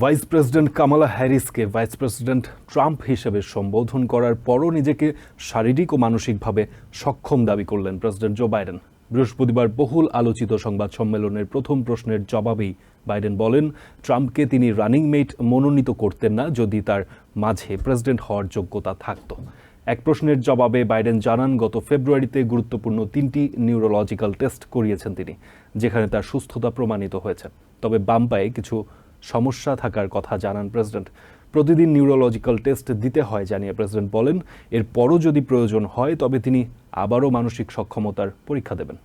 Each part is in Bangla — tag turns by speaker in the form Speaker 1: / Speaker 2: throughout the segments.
Speaker 1: ভাইস প্রেসিডেন্ট কামালা হ্যারিসকে ভাইস প্রেসিডেন্ট ট্রাম্প হিসেবে সম্বোধন করার পরও নিজেকে শারীরিক ও মানসিকভাবে সক্ষম দাবি করলেন প্রেসিডেন্ট জো বাইডেন বৃহস্পতিবার বহুল আলোচিত সংবাদ সম্মেলনের প্রথম প্রশ্নের জবাবেই বাইডেন বলেন, ট্রাম্পকে তিনি রানিং মেট মনোনীত করতেন না যদি তার মাঝে প্রেসিডেন্ট হওয়ার যোগ্যতা থাকত। এক প্রশ্নের জবাবে বাইডেন জানান, গত ফেব্রুয়ারিতে গুরুত্বপূর্ণ তিনটি নিউরোলজিক্যাল টেস্ট করিয়েছেন তিনি, যেখানে তার সুস্থতা প্রমাণিত হয়েছে। তবে বাম পায়ে কিছু সমস্যা থাকার কথা জানান প্রেসিডেন্ট। প্রতিদিন নিউরোলজিক্যাল টেস্ট দিতে হয়, জানিয়ে প্রেসিডেন্ট বলেন। এরপরও যদি প্রয়োজন হয়, তবে তিনি আবারও মানসিক সক্ষমতার পরীক্ষা দেবেন।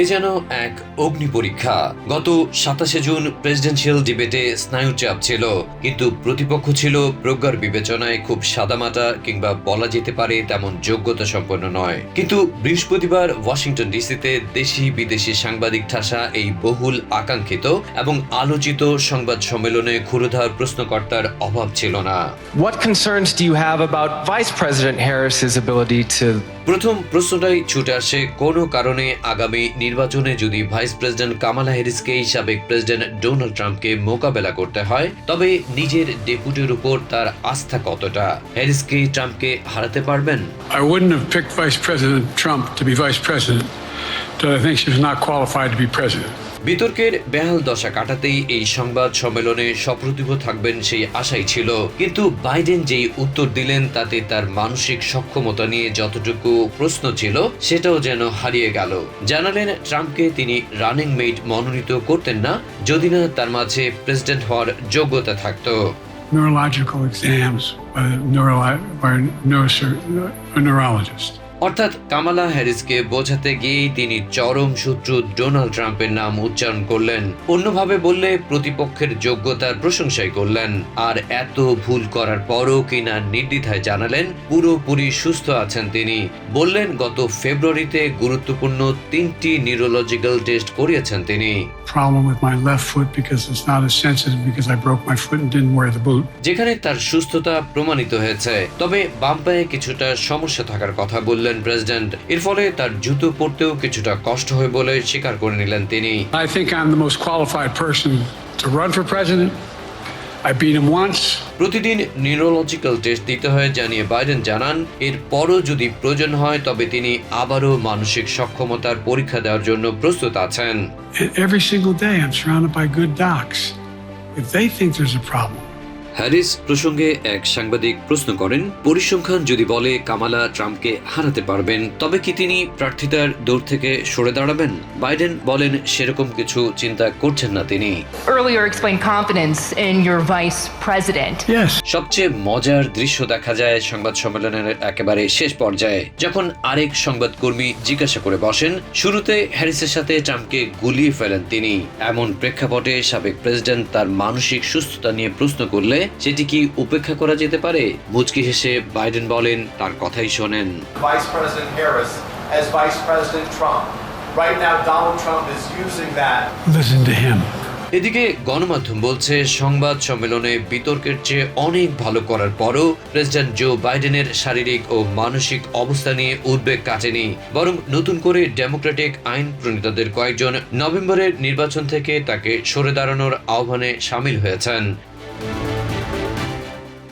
Speaker 2: এ যেন এক অগ্নি পরীক্ষা। গত সাতাশে জুন প্রেসিডেন্সিয়াল ডিবেটে স্নায়ুচাপ ছিল, কিন্তু প্রতিপক্ষ ছিল প্রজ্ঞার বিবেচনায় খুব সাদামাটা কিংবা বলা যেতে পারে তেমন যোগ্যতা সম্পন্ন নয়। কিন্তু বৃহস্পতিবার ওয়াশিংটন ডিসিতে দেশি বিদেশি সাংবাদিক ঠাসা এই বহুল আকাঙ্ক্ষিত এবং আলোচিত সংবাদ সম্মেলনে ক্ষুরধার প্রশ্নকর্তার অভাব ছিল না।
Speaker 3: What concerns do you have about Vice President Harris's ability to
Speaker 2: প্রথম প্রশ্নটাই ছুটে আসে, কোনো কারণে আগামী নির্বাচনে যদি ভাইস প্রেসিডেন্ট কামালা হ্যারিসকে সাবেক প্রেসিডেন্ট ডোনাল্ড ট্রাম্পকে মোকাবেলা করতে হয়, তবে নিজের ডেপুটির উপর তার আস্থা কতটা হ্যারিসকে ট্রাম্পকে হারাতে পারবেন
Speaker 4: I wouldn't have picked Vice President.
Speaker 2: বিতর্কের বেহাল দশা কাটাতেই এই সংবাদ সম্মেলনে সপ্রতিভ থাকবেন সেই আশাই ছিল। কিন্তু বাইডেন যেই উত্তর দিলেন তাতে তার মানসিক সক্ষমতা নিয়ে যতটুকু প্রশ্ন ছিল সেটাও যেন হারিয়ে গেল। জানালেন ট্রাম্পকে তিনি রানিং মেট মনোনীত করতেন না যদি না তার মাঝে প্রেসিডেন্ট হওয়ার যোগ্যতা থাকতো।
Speaker 4: Neurological exams by a, neurolo- by a, neurosur- a neurologist.
Speaker 2: অর্থাৎ কামালা হ্যারিসকে বোঝাতে গিয়েই তিনি চরম শত্রু ডোনাল্ড ট্রাম্পের নাম উচ্চারণ করলেন। অন্যভাবে বললে প্রতিপক্ষের যোগ্যতার প্রশংসাই করলেন। আর এত ভুল করার পরও কিনা নির্দ্বিধায় জানালেন পুরোপুরি সুস্থ আছেন তিনি। বললেন গত ফেব্রুয়ারিতে গুরুত্বপূর্ণ তিনটি নিউরোলজিক্যাল টেস্ট করিয়েছেন তিনি. যেখানে তার সুস্থতা প্রমাণিত হয়েছে। তবে বাম পায়ে কিছুটা সমস্যা থাকার কথা বললেন করেন প্রেসিডেন্ট। এর ফলে তার জুতো পরতেও কিছুটা কষ্ট হয় বলে স্বীকার করে নিলেন তিনি। প্রতিদিন নিউরোলজিক্যাল টেস্ট দিতে হয় জানিয়ে বাইডেন জানান এর পরও যদি প্রয়োজন হয় তবে তিনি আবারও মানসিক সক্ষমতার পরীক্ষা দেওয়ার জন্য প্রস্তুত আছেন।
Speaker 4: Every single day I'm surrounded good doctors if
Speaker 2: Harris প্রসঙ্গে এক সাংবাদিক প্রশ্ন করেন পরিসংখ্যান যদি বলে কামালা ট্রাম্পকে হারাতে পারবেন তবে কি তিনি প্রার্থিতার দৌড় থেকে সরে দাঁড়াবেন? বাইডেন বলেন সেরকম কিছু চিন্তা করছেন না তিনি।
Speaker 5: Earlier explained confidence in your vice president.
Speaker 4: yes,
Speaker 2: সবচেয়ে মজার দৃশ্য দেখা যায় সংবাদ সম্মেলনের একেবারে শেষ পর্যায়ে যখন আরেক সংবাদকর্মী জিজ্ঞাসা করে বসেন শুরুতে হ্যারিসের সাথে ট্রাম্পকে গুলিয়ে ফেলেন তিনি। এমন প্রেক্ষাপটে সাবেক প্রেসিডেন্ট তার মানসিক সুস্থতা নিয়ে প্রশ্ন করলে সেটি কি উপেক্ষা করা যেতে পারে মুচকি হেসে বাইডেন বলেন তার কথাই শোনেন
Speaker 6: Vice President Harris as Vice President Trump. Right now, Donald Trump is using that
Speaker 4: listen to him.
Speaker 2: এদিকে গণমাধ্যম বলছে সংবাদ সম্মেলনে বিতর্কের চেয়ে অনেক ভালো করার পরও প্রেসিডেন্ট জো বাইডেনের শারীরিক ও মানসিক অবস্থা নিয়ে উদ্বেগ কাটেনি বরং নতুন করে ডেমোক্রেটিক আইন প্রণেতাদের কয়েকজন নভেম্বরের নির্বাচন থেকে তাকে সরে দাঁড়ানোর আহ্বানে সামিল হয়েছেন